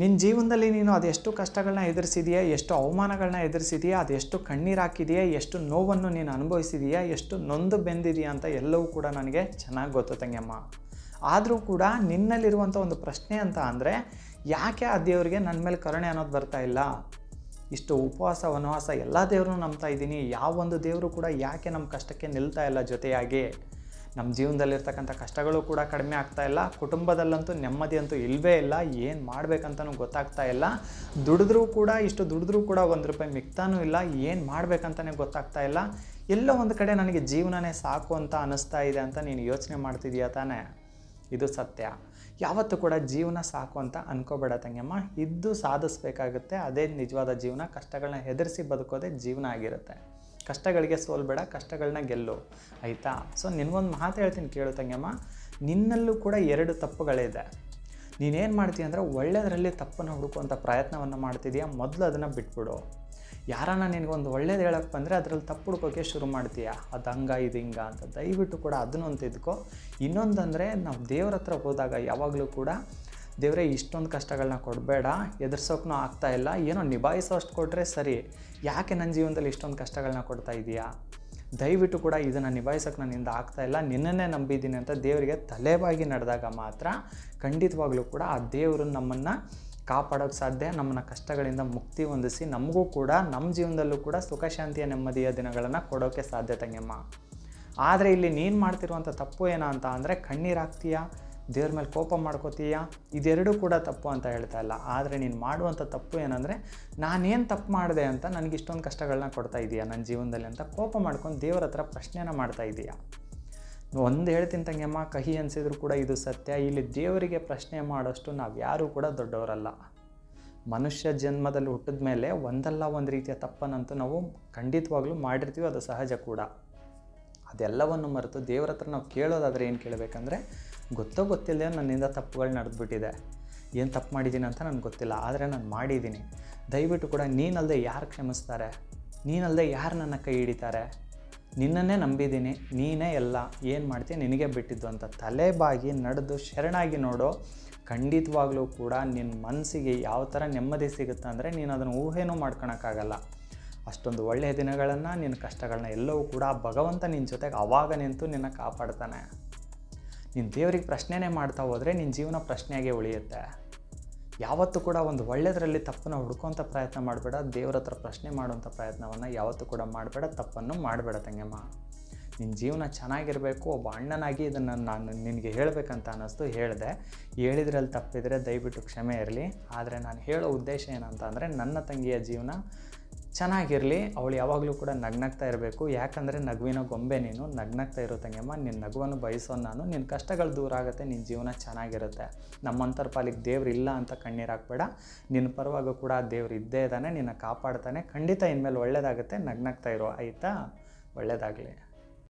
ನಿನ್ನ ಜೀವನದಲ್ಲಿ ನೀನು ಅದೆಷ್ಟು ಕಷ್ಟಗಳನ್ನ ಎದುರಿಸಿದೆಯಾ, ಎಷ್ಟು ಅವಮಾನಗಳನ್ನ ಎದುರಿಸಿದೆಯಾ, ಅದೆಷ್ಟು ಕಣ್ಣೀರು ಹಾಕಿದೆಯಾ, ಎಷ್ಟು ನೋವನ್ನು ನೀನು ಅನುಭವಿಸಿದೆಯಾ, ಎಷ್ಟು ನೊಂದು ಬೆಂದಿದೆಯಾ ಅಂತ ಎಲ್ಲವೂ ಕೂಡ ನನಗೆ ಚೆನ್ನಾಗಿ ಗೊತ್ತು ತಂಗಿಯಮ್ಮ ಆದರೂ ಕೂಡ ನಿನ್ನಲ್ಲಿರುವಂಥ ಒಂದು ಪ್ರಶ್ನೆ ಅಂತ ಅಂದರೆ, ಯಾಕೆ ಆ ದೇವರಿಗೆ ನನ್ನ ಮೇಲೆ ಕರುಣೆ ಅನ್ನೋದು ಬರ್ತಾ ಇಲ್ಲ? ಇಷ್ಟು ಉಪವಾಸ, ವನವಾಸ ಎಲ್ಲ ದೇವ್ರನ್ನೂ ನಂಬ್ತಾ ಇದ್ದೀನಿ. ಯಾವೊಂದು ದೇವರು ಕೂಡ ಯಾಕೆ ನಮ್ಮ ಕಷ್ಟಕ್ಕೆ ನಿಲ್ತಾ ಇಲ್ಲ ಜೊತೆಯಾಗಿ? ನಮ್ಮ ಜೀವನದಲ್ಲಿರ್ತಕ್ಕಂಥ ಕಷ್ಟಗಳು ಕೂಡ ಕಡಿಮೆ ಆಗ್ತಾ ಇಲ್ಲ. ಕುಟುಂಬದಲ್ಲಂತೂ ನೆಮ್ಮದಿ ಅಂತೂ ಇಲ್ಲವೇ ಇಲ್ಲ. ಏನು ಮಾಡಬೇಕಂತನೂ ಗೊತ್ತಾಗ್ತಾ ಇಲ್ಲ. ದುಡಿದ್ರೂ ಕೂಡ ಇಷ್ಟು ದುಡಿದ್ರೂ ಕೂಡ ಒಂದು ರೂಪಾಯಿ ಮಿಕ್ತಾನೂ ಇಲ್ಲ. ಏನು ಮಾಡಬೇಕಂತಲೇ ಗೊತ್ತಾಗ್ತಾ ಇಲ್ಲ. ಎಲ್ಲೋ ಒಂದು ಕಡೆ ನನಗೆ ಜೀವನನೇ ಸಾಕು ಅಂತ ಅನ್ನಿಸ್ತಾ ಇದೆ ಅಂತ ನೀನು ಯೋಚನೆ ಮಾಡ್ತಿದೀಯ ತಾನೇ? ಇದು ಸತ್ಯ. ಯಾವತ್ತೂ ಕೂಡ ಜೀವನ ಸಾಕು ಅಂತ ಅನ್ಕೋಬೇಡ ತಂಗಮ್ಮ ಇದ್ದು ಸಾಧಿಸ್ಬೇಕಾಗುತ್ತೆ. ಅದೇ ನಿಜವಾದ ಜೀವನ. ಕಷ್ಟಗಳನ್ನ ಹೆದರಿಸಿ ಬದುಕೋದೇ ಜೀವನ ಆಗಿರುತ್ತೆ. ಕಷ್ಟಗಳಿಗೆ ಸೋಲ್ಬೇಡ ಕಷ್ಟಗಳನ್ನ ಗೆಲ್ಲು. ಆಯಿತಾ? ಸೊ ನಿನಗೊಂದು ಮಾತು ಹೇಳ್ತೀನಿ ಕೇಳು ತಂಗಮ್ಮ ನಿನ್ನಲ್ಲೂ ಕೂಡ ಎರಡು ತಪ್ಪುಗಳಿದೆ. ನೀನೇನು ಮಾಡ್ತೀಯ ಅಂದರೆ ಒಳ್ಳೆಯದರಲ್ಲಿ ತಪ್ಪನ್ನು ಹುಡುಕುವಂಥ ಪ್ರಯತ್ನವನ್ನು ಮಾಡ್ತಿದೀಯ, ಮೊದಲು ಅದನ್ನು ಬಿಟ್ಬಿಡು. ಯಾರನ್ನ ನಿನಗೊಂದು ಒಳ್ಳೇದು ಹೇಳಕ್ಕೆ ಬಂದರೆ ಅದರಲ್ಲಿ ತಪ್ಪು ಹುಡ್ಕೋಕ್ಕೆ ಶುರು ಮಾಡ್ತೀಯ? ಅದು ಹಂಗ, ಇದು ಹಿಂಗ ಅಂತ. ದಯವಿಟ್ಟು ಕೂಡ ಅದನ್ನೊಂದು ತಿದ್ಕೋ. ಇನ್ನೊಂದಂದರೆ ನಾವು ದೇವ್ರ ಹತ್ರ ಹೋದಾಗ ಯಾವಾಗಲೂ ಕೂಡ ದೇವರೇ, ಇಷ್ಟೊಂದು ಕಷ್ಟಗಳನ್ನ ಕೊಡಬೇಡ ಎದುರ್ಸೋಕ್ಕೂ ಆಗ್ತಾ ಇಲ್ಲ, ಏನೋ ನಿಭಾಯಿಸೋಷ್ಟು ಕೊಟ್ಟರೆ ಸರಿ. ಯಾಕೆ ನನ್ನ ಜೀವನದಲ್ಲಿ ಇಷ್ಟೊಂದು ಕಷ್ಟಗಳನ್ನ ಕೊಡ್ತಾ ಇದೆಯಾ? ದಯವಿಟ್ಟು ಕೂಡ ಇದನ್ನು ನಿಭಾಯಿಸೋಕೆ ನನ್ನಿಂದ ಆಗ್ತಾ ಇಲ್ಲ, ನಿನ್ನನ್ನೇ ನಂಬಿದ್ದೀನಿ ಅಂತ ದೇವರಿಗೆ ತಲೆಬಾಗಿ ನಡೆದಾಗ ಮಾತ್ರ ಖಂಡಿತವಾಗ್ಲೂ ಕೂಡ ಆ ದೇವರು ನಮ್ಮನ್ನು ಕಾಪಾಡೋಕೆ ಸಾಧ್ಯ, ನಮ್ಮನ್ನ ಕಷ್ಟಗಳಿಂದ ಮುಕ್ತಿ ಹೊಂದಿಸಿ ನಮಗೂ ಕೂಡ ನಮ್ಮ ಜೀವನದಲ್ಲೂ ಕೂಡ ಸುಖ, ಶಾಂತಿಯ, ನೆಮ್ಮದಿಯ ದಿನಗಳನ್ನು ಕೊಡೋಕ್ಕೆ ಸಾಧ್ಯ ತಂಗಿಯಮ್ಮ ಆದರೆ ಇಲ್ಲಿ ನೀನು ಮಾಡ್ತಿರುವಂಥ ತಪ್ಪು ಏನ ಅಂತ ಅಂದರೆ ಕಣ್ಣೀರು ಹಾಕ್ತೀಯಾ? ದೇವ್ರ ಮೇಲೆ ಕೋಪ ಮಾಡ್ಕೋತೀಯಾ? ಇದೆರಡೂ ಕೂಡ ತಪ್ಪು ಅಂತ ಹೇಳ್ತಾ ಇಲ್ಲ. ಆದರೆ ನೀನು ಮಾಡುವಂಥ ತಪ್ಪು ಏನಂದರೆ, ನಾನೇನು ತಪ್ಪು ಮಾಡಿದೆ ಅಂತ ನನಗೆ ಇಷ್ಟೊಂದು ಕಷ್ಟಗಳನ್ನ ಕೊಡ್ತಾ ಇದೀಯಾ ನನ್ನ ಜೀವನದಲ್ಲಿ ಅಂತ ಕೋಪ ಮಾಡ್ಕೊಂಡು ದೇವ್ರ ಹತ್ರ ಪ್ರಶ್ನೆನ ಮಾಡ್ತಾ ಇದೀಯಾ. ಒಂದು ಹೇಳ್ತೀನಿ ತಂಗಿಯಮ್ಮ ಕಹಿ ಅನಿಸಿದ್ರು ಕೂಡ ಇದು ಸತ್ಯ. ಇಲ್ಲಿ ದೇವರಿಗೆ ಪ್ರಶ್ನೆ ಮಾಡೋಷ್ಟು ನಾವು ಯಾರೂ ಕೂಡ ದೊಡ್ಡವರಲ್ಲ. ಮನುಷ್ಯ ಜನ್ಮದಲ್ಲಿ ಹುಟ್ಟಿದ ಮೇಲೆ ಒಂದಲ್ಲ ಒಂದು ರೀತಿಯ ತಪ್ಪನ್ನಂತೂ ನಾವು ಖಂಡಿತವಾಗ್ಲೂ ಮಾಡಿರ್ತೀವಿ, ಅದು ಸಹಜ ಕೂಡ. ಅದೆಲ್ಲವನ್ನು ಮರೆತು ದೇವ್ರ ಹತ್ರ ನಾವು ಕೇಳೋದಾದರೆ ಏನು ಕೇಳಬೇಕಂದ್ರೆ, ಗೊತ್ತೋ ಗೊತ್ತಿಲ್ಲದೆ ನನ್ನಿಂದ ತಪ್ಪುಗಳು ನಡೆದುಬಿಟ್ಟಿದೆ. ಏನು ತಪ್ಪು ಮಾಡಿದ್ದೀನಿ ಅಂತ ನನಗೆ ಗೊತ್ತಿಲ್ಲ, ಆದರೆ ನಾನು ಮಾಡಿದ್ದೀನಿ ದಯವಿಟ್ಟು ಕೂಡ ನೀನಲ್ಲದೆ ಯಾರು ಕ್ಷಮಿಸ್ತಾರೆ? ನೀನಲ್ಲದೆ ಯಾರು ನನ್ನ ಕೈ ಹಿಡಿತಾರೆ? ನಿನ್ನನ್ನೇ ನಂಬಿದ್ದೀನಿ ನೀನೇ ಎಲ್ಲ, ಏನು ಮಾಡ್ತೀಯ ನಿನಗೆ ಬಿಟ್ಟಿದ್ದು ಅಂತ ತಲೆಬಾಗಿ ನಡೆದು ಶರಣಾಗಿ ನೋಡು, ಖಂಡಿತವಾಗ್ಲೂ ಕೂಡ ನಿನ್ನ ಮನಸ್ಸಿಗೆ ಯಾವ ಥರ ನೆಮ್ಮದಿ ಸಿಗುತ್ತೆ ಅಂದರೆ ನೀನು ಅದನ್ನು ಊಹೆನೂ ಮಾಡ್ಕೊಳಕ್ಕಾಗಲ್ಲ ಅಷ್ಟೊಂದು ಒಳ್ಳೆಯ ದಿನಗಳನ್ನು, ನಿನ್ನ ಕಷ್ಟಗಳನ್ನ ಎಲ್ಲವೂ ಕೂಡ ಭಗವಂತ ನಿನ್ನ ಜೊತೆಗೆ ಅವಾಗ ನಿಂತು ನಿನ್ನ ಕಾಪಾಡ್ತಾನೆ. ನಿನ್ನ ದೇವರಿಗೆ ಪ್ರಶ್ನೆನೇ ಮಾಡ್ತಾ ಹೋದರೆ ನಿನ್ನ ಜೀವನ ಪ್ರಶ್ನೆಯಾಗೆ ಉಳಿಯುತ್ತೆ. ಯಾವತ್ತೂ ಕೂಡ ಒಂದು ಒಳ್ಳೆಯದರಲ್ಲಿ ತಪ್ಪನ್ನು ಹುಡ್ಕೋಂಥ ಪ್ರಯತ್ನ ಮಾಡಬೇಡ, ದೇವ್ರ ಹತ್ರ ಪ್ರಶ್ನೆ ಮಾಡುವಂಥ ಪ್ರಯತ್ನವನ್ನು ಯಾವತ್ತೂ ಕೂಡ ಮಾಡಬೇಡ, ತಪ್ಪನ್ನು ಮಾಡಬೇಡ ತಂಗಮ್ಮ. ನಿನ್ನ ಜೀವನ ಚೆನ್ನಾಗಿರಬೇಕು, ಒಬ್ಬ ಅಣ್ಣನಾಗಿ ಇದನ್ನು ನಾನು ನಿನಗೆ ಹೇಳಬೇಕಂತ ಅನ್ನಿಸ್ತು, ಹೇಳಿದೆ. ಹೇಳಿದ್ರಲ್ಲಿ ತಪ್ಪಿದರೆ ದಯವಿಟ್ಟು ಕ್ಷಮೆ ಇರಲಿ. ಆದರೆ ನಾನು ಹೇಳೋ ಉದ್ದೇಶ ಏನಂತ ಅಂದರೆ, ನನ್ನ ತಂಗಿಯ ಜೀವನ ಚೆನ್ನಾಗಿರಲಿ, ಅವಳು ಯಾವಾಗಲೂ ಕೂಡ ನಗ್ನಗ್ತಾ ಇರಬೇಕು. ಯಾಕಂದರೆ ನಗುವಿನ ಗೊಂಬೆ ನೀನು, ನಗ್ನಗ್ತಾ ಇರೋ ನಿನ್ನ ನಗುವನ್ನು ಬಯಸೋ ನಾನು. ನಿನ್ನ ಕಷ್ಟಗಳು ದೂರ ಆಗುತ್ತೆ ನಿನ್ನ ಜೀವನ ಚೆನ್ನಾಗಿರುತ್ತೆ. ನಮ್ಮಂಥರ ಪಾಲಿಗೆ ದೇವ್ರು ಇಲ್ಲ ಅಂತ ಕಣ್ಣೀರು ಹಾಕ್ಬೇಡ. ನಿನ್ನ ಪರವಾಗೂ ಕೂಡ ದೇವ್ರು ಇದ್ದೇ ಇದ್ದಾನೆ, ನಿನ್ನ ಕಾಪಾಡ್ತಾನೆ. ಖಂಡಿತ ಇನ್ಮೇಲೆ ಒಳ್ಳೆಯದಾಗುತ್ತೆ ನಗ್ನಗ್ತಾ ಇರೋ, ಆಯಿತಾ? ಒಳ್ಳೇದಾಗಲಿ.